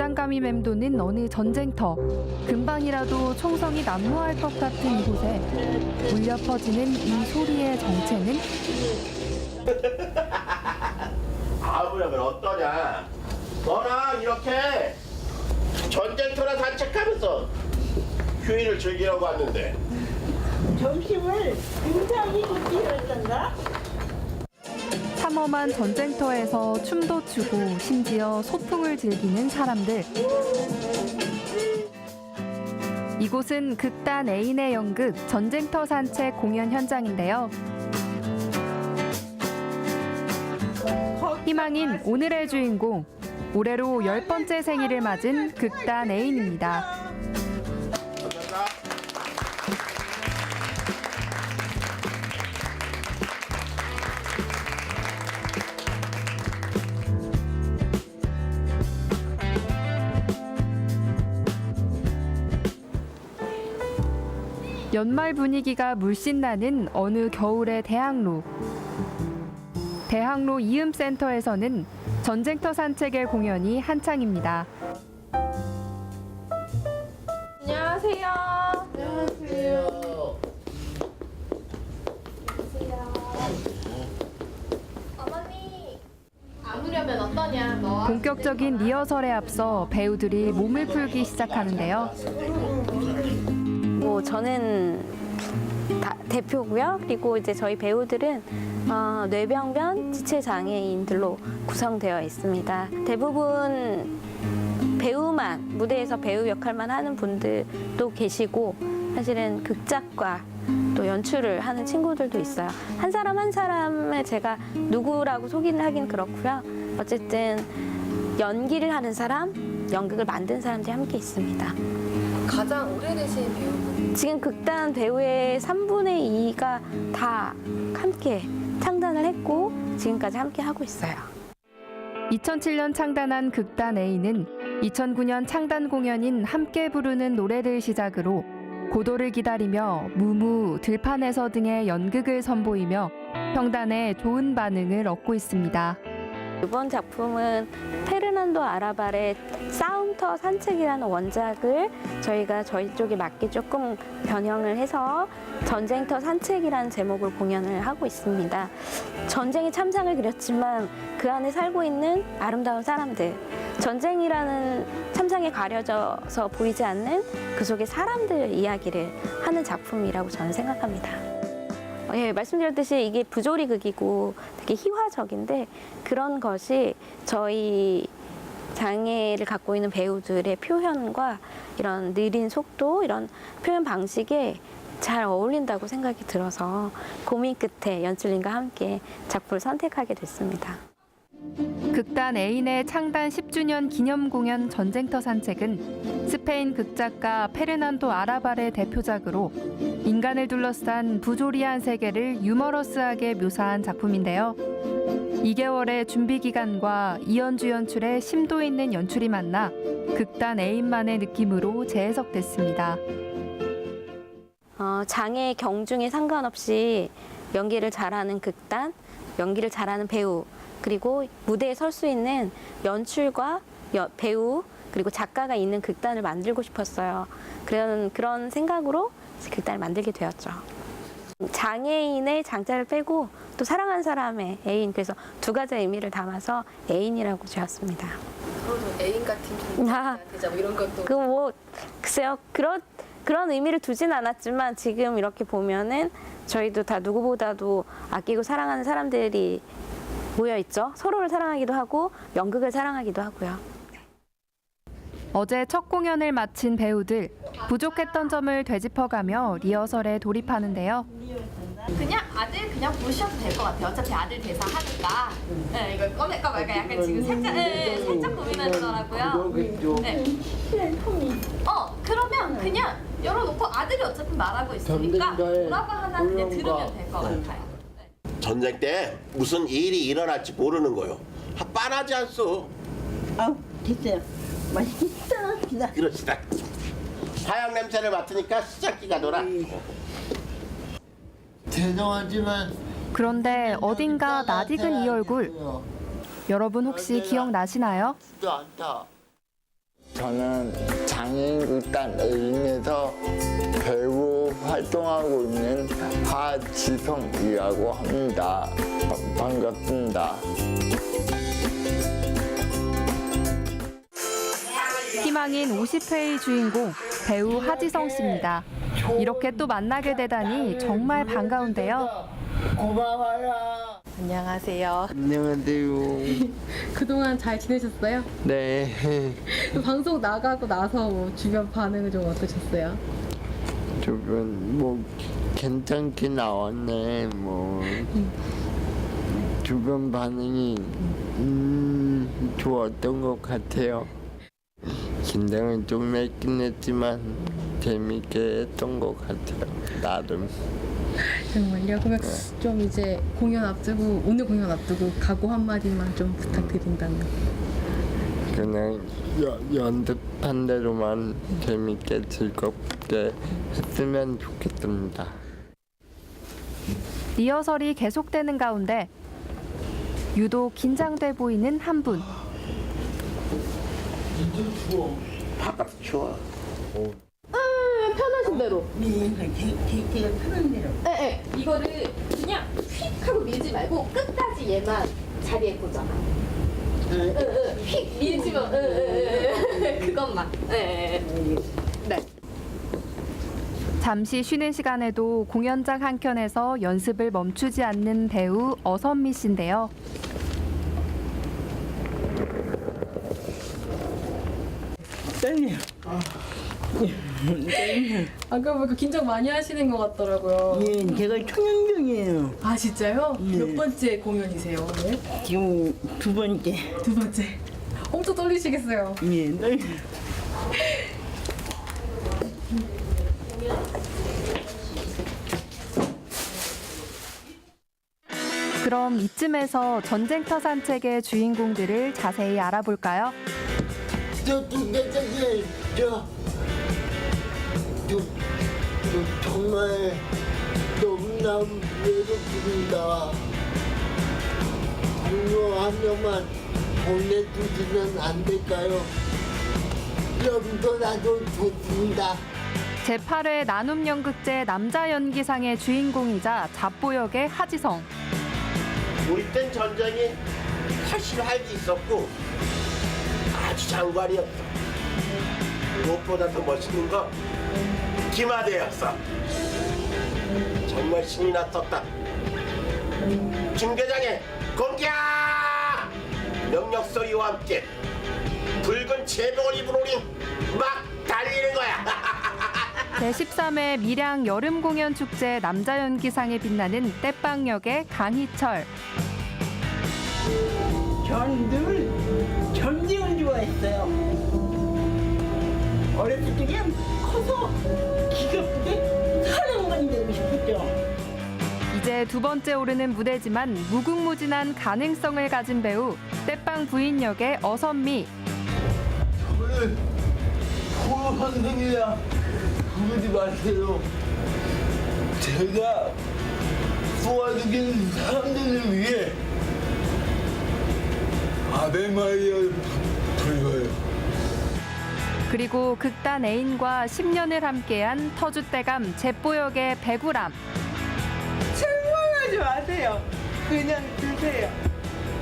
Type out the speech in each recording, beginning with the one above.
긴장감이 맴도는 어느 전쟁터. 금방이라도 총성이 난무할 것 같은 이곳에 울려 퍼지는 이 소리의 정체는 아무려면 어떠냐? 너랑 이렇게 전쟁터나 산책하면서 휴일을 즐기려고 왔는데 점심을 굉장히 늦게 했던가? 삼엄한 전쟁터에서 춤도 추고 심지어 소풍을 즐기는 사람들. 이곳은 극단 애인의 연극 전쟁터 산책 공연 현장인데요. 희망인 오늘의 주인공. 올해로 열 번째 생일을 맞은 극단 애인입니다. 연말 분위기가 물씬 나는 어느 겨울의 대학로. 대학로 이음센터에서는 전쟁터 산책의 공연이 한창입니다. 안녕하세요. 안녕하세요. 어머니. 안 우려면 어떠냐? 너. 본격적인 리허설에 앞서 배우들이 몸을 풀기 시작하는데요. 뭐 저는 다- 대표고요. 그리고 이제 저희 배우들은 어, 뇌병변 지체 장애인들로 구성되어 있습니다. 대부분 배우만 무대에서 배우 역할만 하는 분들도 계시고 사실은 극작과 또 연출을 하는 친구들도 있어요. 한 사람 한 사람을 제가 누구라고 소개를 하긴 그렇고요. 어쨌든 연기를 하는 사람, 연극을 만든 사람들이 함께 있습니다. 가장 오래되신 배우분. 지금 극단 배우의 3분의 2가 다 함께 창단을 했고 지금까지 함께 하고 있어요. 2007년 창단한 극단 A는 2009년 창단 공연인 함께 부르는 노래들 시작으로 고도를 기다리며 무무, 들판에서 등의 연극을 선보이며 평단에 좋은 반응을 얻고 있습니다. 이번 작품은 페르난도 아라발의 싸움터 산책이라는 원작을 저희가 저희 쪽에 맞게 조금 변형을 해서 전쟁터 산책이라는 제목을 공연을 하고 있습니다. 전쟁의 참상을 그렸지만 그 안에 살고 있는 아름다운 사람들, 전쟁이라는 참상에 가려져서 보이지 않는 그 속의 사람들 이야기를 하는 작품이라고 저는 생각합니다. 어, 예, 말씀드렸듯이 이게 부조리 극이고 되게 희화적인데 그런 것이 저희 장애를 갖고 있는 배우들의 표현과 이런 느린 속도, 이런 표현 방식에 잘 어울린다고 생각이 들어서 고민 끝에 연출님과 함께 작품을 선택하게 됐습니다. 극단 애인의 창단 10주년 기념 공연 전쟁터 산책은 스페인 극작가 페르난도 아라발의 대표작으로 인간을 둘러싼 부조리한 세계를 유머러스하게 묘사한 작품인데요. 2개월의 준비 기간과 이연주 연출의 심도 있는 연출이 만나 극단 애인만의 느낌으로 재해석됐습니다. 어, 장애 경중에 상관없이 연기를 잘하는 극단, 연기를 잘하는 배우, 그리고 무대에 설 수 있는 연출과 여- 배우, 그리고 작가가 있는 극단을 만들고 싶었어요. 그런, 그런 생각으로 극단을 만들게 되었죠. 장애인의 장자를 빼고 또 사랑한 사람의 애인, 그래서 두 가지 의미를 담아서 애인이라고 지었습니다. 그러면 애인 같은 아. 되자 뭐 이런 것도. 그뭐 글쎄요 그런 그런 의미를 두진 않았지만 지금 이렇게 보면은 저희도 다 누구보다도 아끼고 사랑하는 사람들이 모여 있죠. 서로를 사랑하기도 하고 연극을 사랑하기도 하고요. 어제 첫 공연을 마친 배우들 부족했던 점을 되짚어가며 리허설에 돌입하는데요. 그냥 아들 그냥 부르셔도 될 것 같아요. 어차피 아들 대사 하니까. 네, 이걸 꺼낼까 말까 약간 지금 살짝, 네, 살짝 고민하더라고요. 네. 어, 그러면 그냥 열어놓고 아들이 어차피 말하고 있으니까 뭐라고 하나 그냥 들으면 될 것 같아요. 전쟁 때 무슨 일이 일어날지 모르는 거요. 하, 빤하지 않소. 아우, 됐어요. 맛있겠다. 기다. 그러시다. 화약 냄새를 맡으니까 시작기가 놀아. 죄송하지만 그런데 어딘가 낯익은 이 얼굴 여러분 혹시 기억나시나요? 도 않다. 저는 장애인극단 A인에서 배우 활동하고 있는 하지성이라고 합니다. 바- 반갑습니다. 희망인 50회의 주인공 배우 하지성 씨입니다. 이렇게 또 만나게 되다니 정말 반가운데요. 고마워요. 안녕하세요. 안녕하세요. 그동안 잘 지내셨어요? 네. 방송 나가고 나서 뭐 주변 반응은 좀 어떠셨어요? 주변 뭐 괜찮게 나왔네. 뭐 주변 반응이 음, 좋았던 것 같아요. 긴장은 좀 했긴 했지만 재밌게 했던 것 같아요. 나름. 정말요? 그러면 좀 이제 공연 앞두고 오늘 공연 앞두고 각오 한 마디만 좀 부탁드린다면 그냥 여- 연습한 대로만 재밌게 즐겁게 했으면 좋겠습니다. 리허설이 계속되는 가운데 유독 긴장돼 보이는 한 분. 바깥 추워. 편하신 대로. 네, 제, 제, 제가 편한 대로. 네, 네. 이거를 그냥 휙 하고 밀지 말고 끝까지 얘만 자리에 꽂아. 응, 응. 휙 밀지만, 응, 응, 응. 그것만. 네, 네. 네. 잠시 쉬는 시간에도 공연장 한켠에서 연습을 멈추지 않는 배우 어선미 씨인데요. 떨려. 아까 보니까 긴장 많이 하시는 것 같더라고요. 예, 제가 청년병이에요. 아 진짜요? 네. 몇 번째 공연이세요 오늘? 지금 두 번째. 두 번째. 엄청 떨리시겠어요. 예, 떨려. 그럼 이쯤에서 전쟁터 산책의 주인공들을 자세히 알아볼까요? 저 중대장 님, 저, 저, 저 정말 너무나 외롭습니다. 동료 한 명만 보내주시면 안 될까요? 염도라도 좋습니다. 제8회 나눔 연극제 남자 연기상의 주인공이자 잡보 역의 하지성. 우리 땐 전쟁이 사실 할게 있었고 아주 장관이었어. 무엇보다 더 멋있는 건 김하대였어. 정말 신이 났었다. 김계장의 공격! 명령 소리와 함께 붉은 제복을 입은 우린 막 달리는 거야. 제13회 밀양 여름 공연 축제 남자 연기상에 빛나는 떼빵역의 강희철. 전늘 두 번째 오르는 무대지만 무궁무진한 가능성을 가진 배우 떼빵 부인 역의 어선미. 저는 포 선생이라 부르지 마세요. 제가 도와주는 사람들을 위해 아베마리아를 불러요. 그리고 극단 애인과 10년을 함께한 터줏대감 제뽀역의 배구람. 마세요. 그냥 드세요.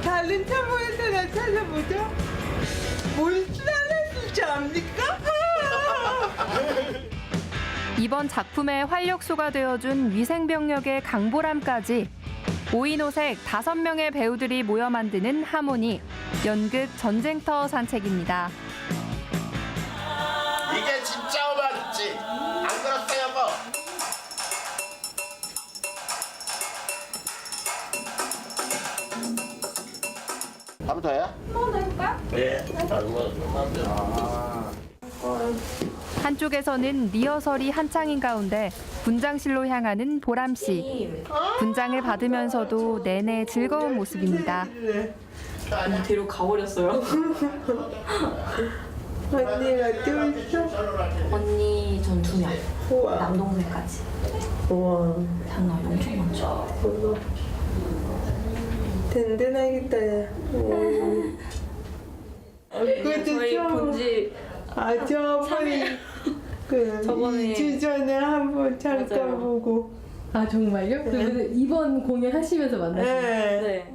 다른 참모에서나 찾아보죠. 뭘 따라줄지 압니까? 이번 작품의 활력소가 되어준 위생병력의 강보람까지 오인오색 다섯 명의 배우들이 모여 만드는 하모니 연극 전쟁터 산책입니다. 더요? 한번 더 해볼까요? 네. 다른 거 마음대로. 한쪽에서는 리허설이 한창인 가운데 분장실로 향하는 보람 씨. 분장을 받으면서도 내내 즐거운 모습입니다. 뒤로 가버렸어요. 언니가 또 있어? 언니 전 두 명. 남동생까지. 우와, 장난 엄청 많죠. 든든하겠다. 야. 그것도 저희 좀 본지 아 저번에 그 저번에- 2주 전에 한번 잠깐 맞아요. 보고 아 정말요? 그러면 이번 공연 하시면서 만나신 거예요? 네. 네.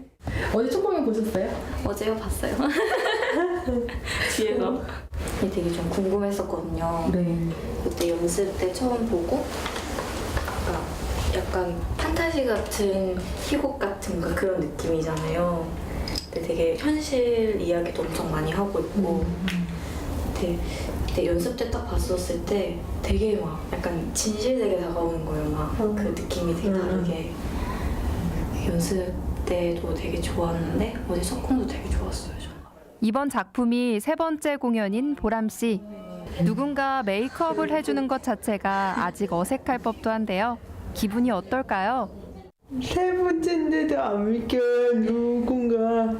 어제 첫 공연 보셨어요? 어제요 봤어요. 뒤에서. 되게 좀 궁금했었거든요. 네. 그때 연습 때 처음 보고 아, 약간 판타지 같은 희곡 같은 거 그런 느낌이잖아요. 근데 되게 현실 이야기도 엄청 많이 하고 있고 되게, 그때 연습 때 딱 봤었을 때 되게 막 약간 진실되게 다가오는 거예요. 막 그 느낌이 되게 다르게 연습 때도 되게 좋았는데 어제 석공도 되게 좋았어요. 저는. 이번 작품이 세 번째 공연인 보람 씨. 누군가 메이크업을 해주는 것 자체가 아직 어색할 법도 한데요. 기분이 어떨까요? 세 번째인데도 안 믿겨 누군가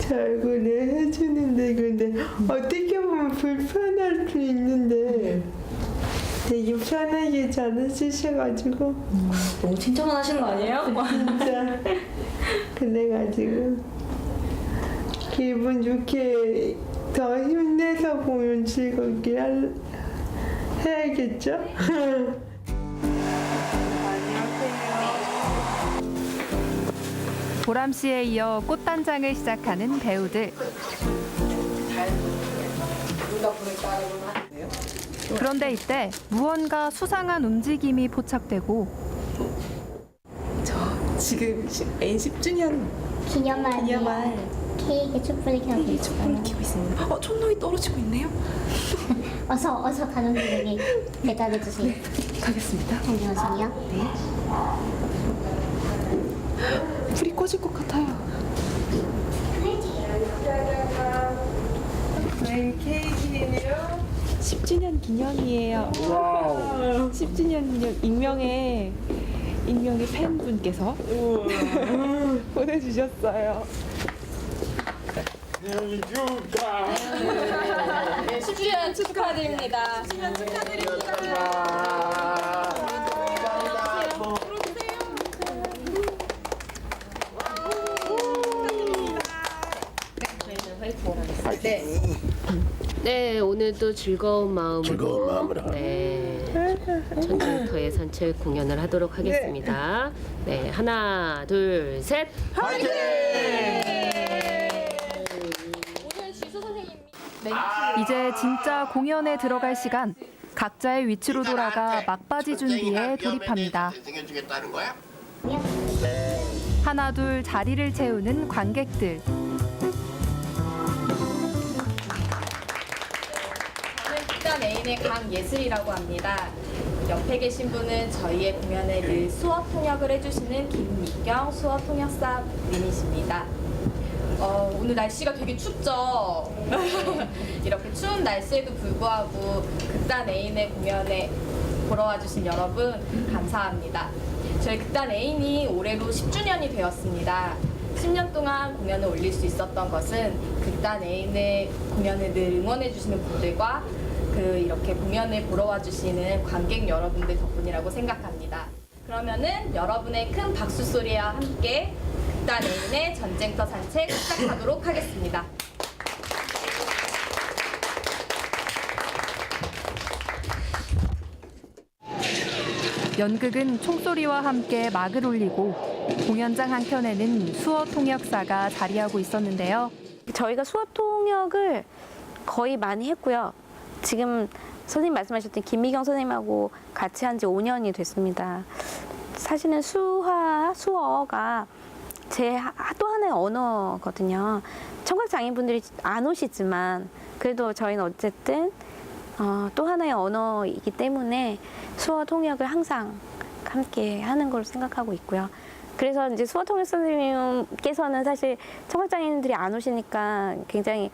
제 얼굴에 해주는데 근데 어떻게 보면 불편할 수 있는데 되게 편하게 잘 해주셔가지고 너무 칭찬만 하시는 거 아니에요? 진짜 그래가지고 기분 좋게 더 힘내서 공연 즐겁게 할, 해야겠죠? 보람 씨에 이어 꽃단장을 시작하는 배우들. 그런데 이때 무언가 수상한 움직임이 포착되고 지금 N 10주년 기념할 기념할 케이크 촛불을 켜고 있어요. 촛불을 켜고 있습니다. 어, 촛놀이 떨어지고 있네요. 어서 어서 가족들에게 배달해 주세요. 가겠습니다. 안녕하세요. 네. 불이 꺼질 것 같아요. 네, 케이크예요. 10주년 기념이에요. 10주년 기념 익명의 익명의 팬분께서 보내주셨어요. 생일 축하. 10주년 축하드립니다. 네, 오늘도 즐거운 마음으로 즐거운 마음으로. 네. 전쟁터의 산책 공연을 하도록 하겠습니다. 네, 하나, 둘, 셋. 이제 진짜 공연에 들어갈 시간. 각자의 위치로 돌아가 막바지 준비에 돌입합니다. 생겨주겠다는 거야? 하나 둘 자리를 채우는 관객들. 극단 애인의 강예슬이라고 합니다. 옆에 계신 분은 저희의 공연에 늘 수어 통역을 해주시는 김미경 수어 통역사님이십니다. 어, 오늘 날씨가 되게 춥죠? 이렇게 추운 날씨에도 불구하고 극단 애인의 공연에 보러 와주신 여러분 감사합니다. 저희 극단 애인이 올해로 10주년이 되었습니다. 10년 동안 공연을 올릴 수 있었던 것은 극단 애인의 공연을 늘 응원해주시는 분들과 그 이렇게 공연을 보러 와주시는 관객 여러분들 덕분이라고 생각합니다. 그러면은 여러분의 큰 박수 소리와 함께 극단 애인의 전쟁터 산책 시작하도록 하겠습니다. 연극은 총소리와 함께 막을 올리고 공연장 한켠에는 수어 통역사가 자리하고 있었는데요. 저희가 수업 통역을 거의 많이 했고요. 지금 선생님 말씀하셨던 김미경 선생님하고 같이 한 지 5년이 됐습니다. 사실은 수화, 수어가 제 또 하나의 언어거든요. 청각 장애인분들이 안 오시지만 그래도 저희는 어쨌든 어, 또 하나의 언어이기 때문에 수어 통역을 항상 함께 하는 걸로 생각하고 있고요. 그래서 이제 수어 통역 선생님께서는 사실 청각장애인들이 안 오시니까 굉장히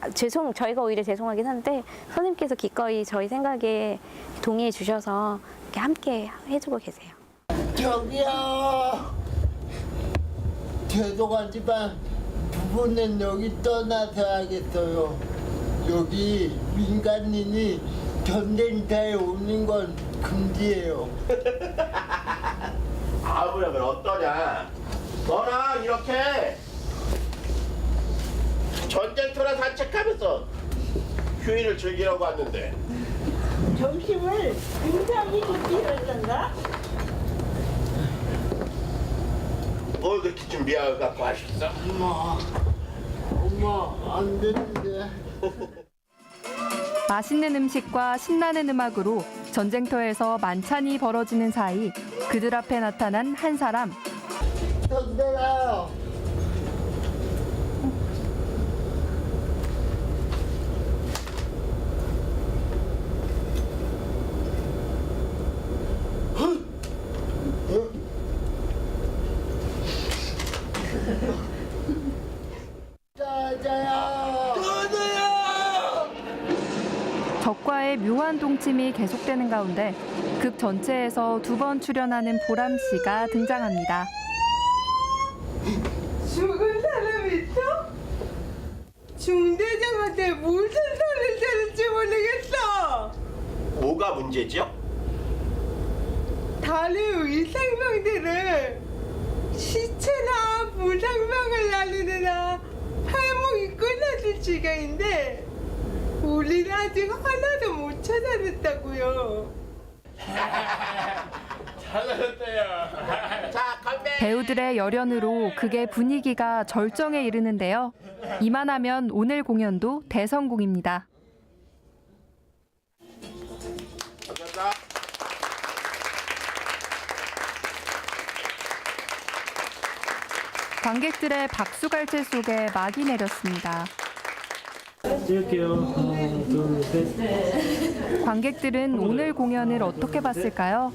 아, 죄송, 저희가 오히려 죄송하긴 한데 선생님께서 기꺼이 저희 생각에 동의해 주셔서 이렇게 함께 해주고 계세요. 저기요. 죄송하지만 두 분은 여기 떠나서 하겠어요. 여기 민간인이 전쟁터에 오는 건 금지예요. 아무려면 어떠냐? 너랑 이렇게 전쟁터나 산책하면서 휴일을 즐기라고 왔는데 점심을 굉장히 준비했던가? 뭘 그렇게 준비하고 갖고 하셨어? 엄마, 엄마 안 되는데. 맛있는 음식과 신나는 음악으로 전쟁터에서 만찬이 벌어지는 사이 그들 앞에 나타난 한 사람. 내가요. 짜자야. 적과의 묘한 동침이 계속되는 가운데 극 전체에서 두 번 출연하는 보람 씨가 등장합니다. 죽은 사람 있어? 중대장한테 무슨 소리를 들을지 모르겠어. 뭐가 문제죠? 다른 위생병들은 시체나 부상병을 날리느라 팔목이 끊어질 지경인데 우리는 아직 하나도 못 찾아냈다고요. 자 건배. 배우들의 열연으로 극의 분위기가 절정에 이르는데요. 이만하면 오늘 공연도 대성공입니다. 감사합니다. 관객들의 박수갈채 속에 막이 내렸습니다. 찍을게요. 하나, 둘, 셋. 관객들은 오늘 공연을 어떻게 봤을까요?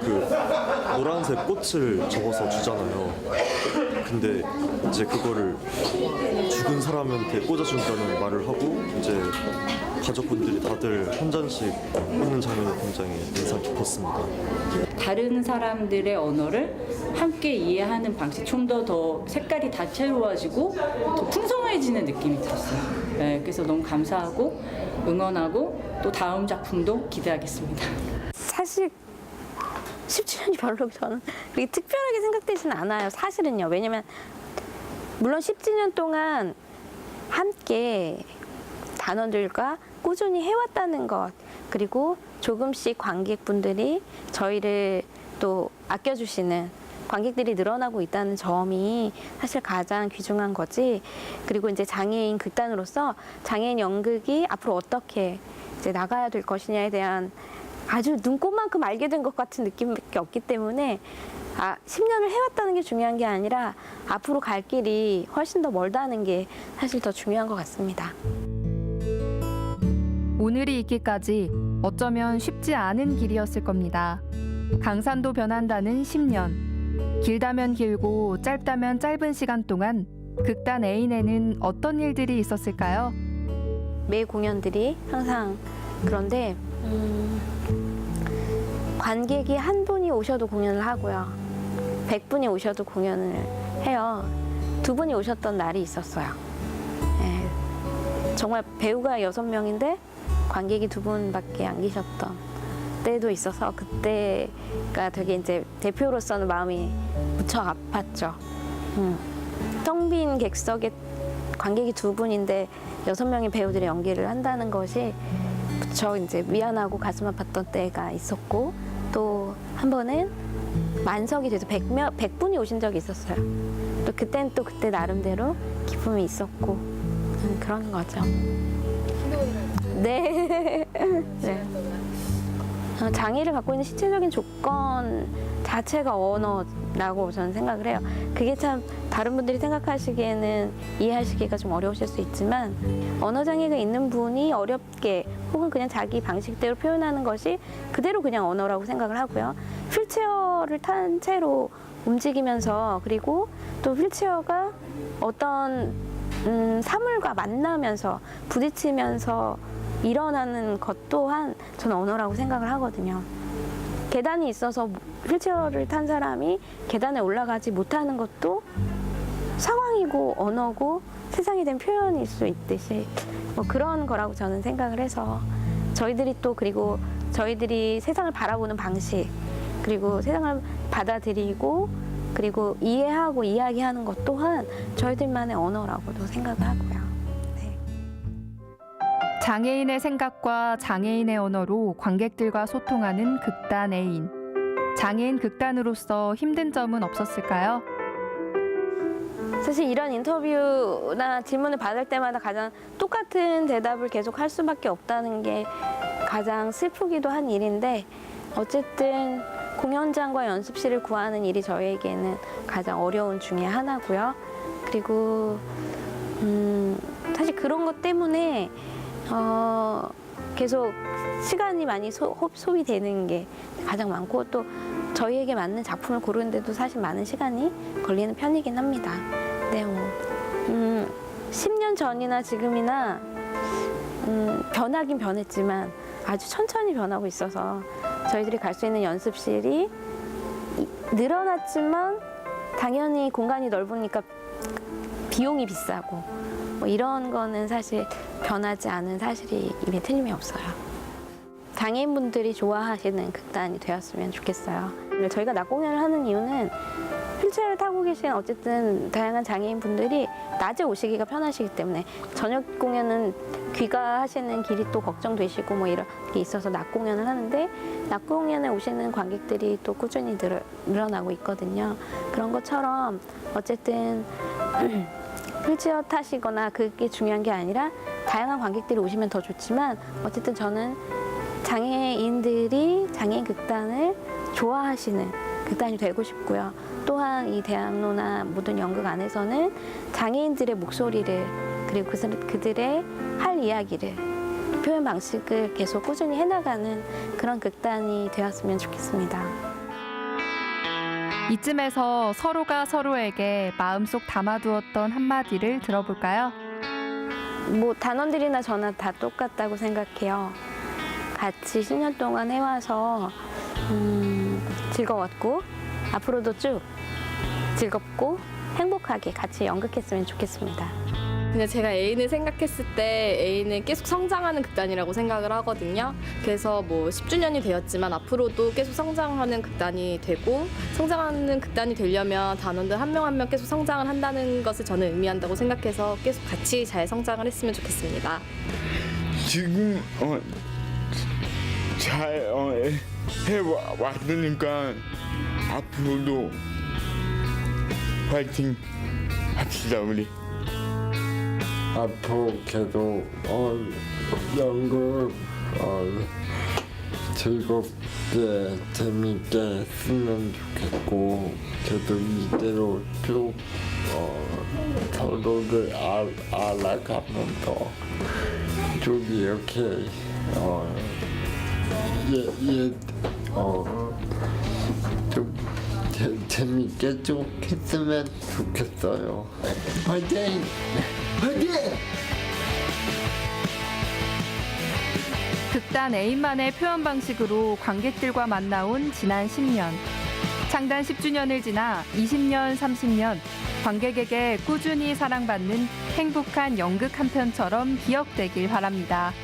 그 노란색 꽃을 접어서 주잖아요. 근데 이제 그거를 죽은 사람한테 꽂아준다는 말을 하고 이제 가족분들이 다들 한 잔씩 꽂는 장면이 굉장히 인상 깊었습니다. 다른 사람들의 언어를 함께 이해하는 방식 좀 더 더 색깔이 다채로워지고 더 풍성해지는 느낌이 들었어요. 네, 그래서 너무 감사하고 응원하고 또 다음 작품도 기대하겠습니다. 사실 10주년이 별로 저는 그렇게 특별하게 생각되지는 않아요. 사실은요. 왜냐면 물론 10주년 동안 함께 단원들과 꾸준히 해왔다는 것 그리고 조금씩 관객분들이 저희를 또 아껴주시는 관객들이 늘어나고 있다는 점이 사실 가장 귀중한 거지. 그리고 이제 장애인 극단으로서 장애인 연극이 앞으로 어떻게 이제 나가야 될 것이냐에 대한 아주 눈꽃만큼 알게 된 것 같은 느낌밖에 없기 때문에 아, 10년을 해왔다는 게 중요한 게 아니라 앞으로 갈 길이 훨씬 더 멀다는 게 사실 더 중요한 것 같습니다. 오늘이 있기까지 어쩌면 쉽지 않은 길이었을 겁니다. 강산도 변한다는 10년. 길다면 길고 짧다면 짧은 시간 동안 극단 A내는 어떤 일들이 있었을까요? 매 공연들이 항상 그런데 음, 관객이 한 분이 오셔도 공연을 하고요. 백 분이 오셔도 공연을 해요. 두 분이 오셨던 날이 있었어요. 예, 정말 배우가 여섯 명인데 관객이 두 분밖에 안 계셨던 때도 있어서 그때가 되게 이제 대표로서는 마음이 무척 아팠죠. 음. 텅빈 객석에 관객이 두 분인데 여섯 명의 배우들의 연기를 한다는 것이 무척 이제 미안하고 가슴 아팠던 때가 있었고 또 한 번은 만석이 돼서 백명 100분이 오신 적이 있었어요. 또 그때는 또 그때 나름대로 기쁨이 있었고 음, 그런 거죠. 네. 네. 어, 장애를 갖고 있는 시체적인 조건 자체가 언어라고 저는 생각을 해요. 그게 참 다른 분들이 생각하시기에는 이해하시기가 좀 어려우실 수 있지만 언어 장애가 있는 분이 어렵게 혹은 그냥 자기 방식대로 표현하는 것이 그대로 그냥 언어라고 생각을 하고요. 휠체어를 탄 채로 움직이면서 그리고 또 휠체어가 어떤 음, 사물과 만나면서 부딪히면서 일어나는 것 또한 저는 언어라고 생각을 하거든요. 계단이 있어서 휠체어를 탄 사람이 계단에 올라가지 못하는 것도 상황이고 언어고 세상에 대한 표현일 수 있듯이 뭐 그런 거라고 저는 생각을 해서 저희들이 또 그리고 저희들이 세상을 바라보는 방식 그리고 세상을 받아들이고 그리고 이해하고 이야기하는 것 또한 저희들만의 언어라고도 생각을 하고요. 장애인의 생각과 장애인의 언어로 관객들과 소통하는 극단 애인. 장애인 극단으로서 힘든 점은 없었을까요? 사실 이런 인터뷰나 질문을 받을 때마다 가장 똑같은 대답을 계속 할 수밖에 없다는 게 가장 슬프기도 한 일인데 어쨌든 공연장과 연습실을 구하는 일이 저희에게는 가장 어려운 중에 하나고요. 그리고 음, 사실 그런 것 때문에 어, 계속 시간이 많이 소, 소비되는 게 가장 많고 또 저희에게 맞는 작품을 고르는데도 사실 많은 시간이 걸리는 편이긴 합니다. 네, 뭐, 음, 10년 전이나 지금이나 음, 변하긴 변했지만 아주 천천히 변하고 있어서 저희들이 갈 수 있는 연습실이 이- 늘어났지만 당연히 공간이 넓으니까 비용이 비싸고 뭐 이런 거는 사실 변하지 않은 사실임에 틀림이 없어요. 장애인분들이 좋아하시는 극단이 되었으면 좋겠어요. 저희가 낮 공연을 하는 이유는 휠체어를 타고 계신 어쨌든 다양한 장애인 분들이 낮에 오시기가 편하시기 때문에 저녁 공연은 귀가하시는 길이 또 걱정되시고 뭐 이런 게 있어서 낮 공연을 하는데 낮 공연에 오시는 관객들이 또 꾸준히 늘, 늘어나고 있거든요. 그런 것처럼 어쨌든 휠체어 타시거나 그게 중요한 게 아니라 다양한 관객들이 오시면 더 좋지만 어쨌든 저는 장애인들이 장애인 극단을 좋아하시는 극단이 되고 싶고요. 또한 이 대학로나 모든 연극 안에서는 장애인들의 목소리를 그리고 그- 그들의 할 이야기를 표현 방식을 계속 꾸준히 해나가는 그런 극단이 되었으면 좋겠습니다. 이쯤에서 서로가 서로에게 마음속 담아두었던 한마디를 들어볼까요? 뭐 단원들이나 저나 다 똑같다고 생각해요. 같이 10년 동안 해와서 음, 즐거웠고 앞으로도 쭉 즐겁고 행복하게 같이 연극했으면 좋겠습니다. 근데 제가 애인을 생각했을 때 애인은 계속 성장하는 극단이라고 생각을 하거든요. 그래서 뭐 10주년이 되었지만 앞으로도 계속 성장하는 극단이 되고 성장하는 극단이 되려면 단원들 한 명 한 명 계속 성장을 한다는 것을 저는 의미한다고 생각해서 계속 같이 잘 성장을 했으면 좋겠습니다. 지금 어, 잘 어, 해왔으니까 앞으로도 파이팅 합시다 우리 앞으로 계속 어, 연극 어, 즐겁게 재밌게 했으면 좋겠고 계속 이대로 쭉 어, 서로를 알, 알아가면서 쭉 이렇게 어, 예, 예, 어, 좀 재, 재밌게 쭉 했으면 좋겠어요. 화이팅! 화이팅! 극단 애인만의 표현 방식으로 관객들과 만나온 지난 10년. 창단 10주년을 지나 20년, 30년 관객에게 꾸준히 사랑받는 행복한 연극 한 편처럼 기억되길 바랍니다.